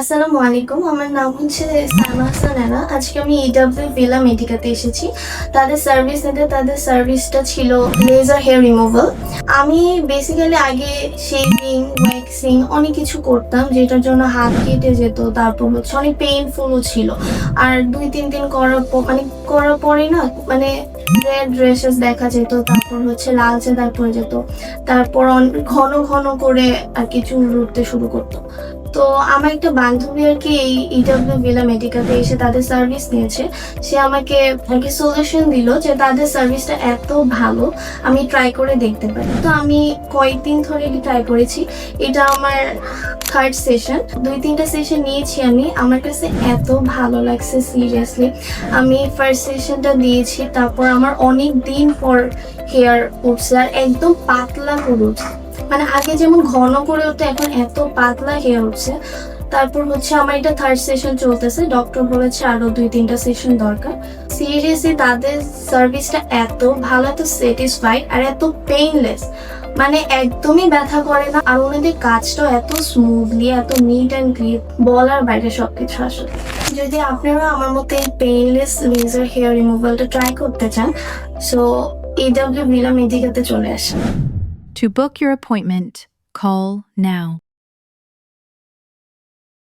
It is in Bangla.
আসসালামু আলাইকুম। আমার নাম হচ্ছে সাইমা হাসান আজকে আমি ইডাব্লিউ ভিলা মেডিকাতে এসেছি। তাদের সার্ভিস নিতে তাদের সার্ভিসটা ছিল লেজার হেয়ার রিমুভাল আমি বেসিক্যালি আগে শেভিং ওয়্যাক্সিং অনেক কিছু করতাম, যেটার জন্য হাত কেটে যেত, তারপর হচ্ছে অনেক পেইনফুলও ছিল। আর দুই, তিন দিন করার পর মানে করার পরে না মানে রেড রেশেস দেখা যেত, তারপর হচ্ছে লালচে দাগ পড়ে যেত। তারপর ঘন ঘন করে আর কি চুল উঠতে শুরু করতো তো আমার একটা বান্ধবী আর কি এই ইডাব্লিউ ভিলা মেডিকাতে এসে তাদের সার্ভিস নিয়েছে। সে আমাকে আর কি সলিউশন দিল যে তাদের সার্ভিসটা এত ভালো, আমি ট্রাই করে দেখতে পারি। তো আমি কয়েকদিন ধরে ট্রাই করেছি। এটা আমার থার্ড সেশন দুই তিনটা সেশন নিয়েছি আমি। আমার কাছে এত ভালো লাগছে সিরিয়াসলি আমি ফার্স্ট সেশনটা দিয়েছি, তারপর আমার অনেক দিন পর হেয়ার উঠছে, আর একদম পাতলা করে উঠছে। মানে আগে যেমন ঘন করে উঠতো এখন এত পাতলা হেয়ার উঠছে। তারপর হচ্ছে আমার এটা থার্ড সেশন চলতেছে। ডক্টর বলেছে আরও দুই তিনটা সেশন দরকার। সিরিয়াসলি তাদের সার্ভিসটা এত ভালো, এত স্যাটিসফাইড আর এত পেইনলেস মানে একদমই ব্যথা করে না। আর ওনাদের কাজটাও এত স্মুথলি এত নিট অ্যান্ড ক্লিন বলার বাইরে সবকিছু আসলে। যদি আপনারা আমার মতো এই পেইনলেস লেজার হেয়ার রিমুভালটা ট্রাই করতে চান সো এডাব্লিউ ভিলা মেডিকাতে চলে আসেন। To book your appointment, call now.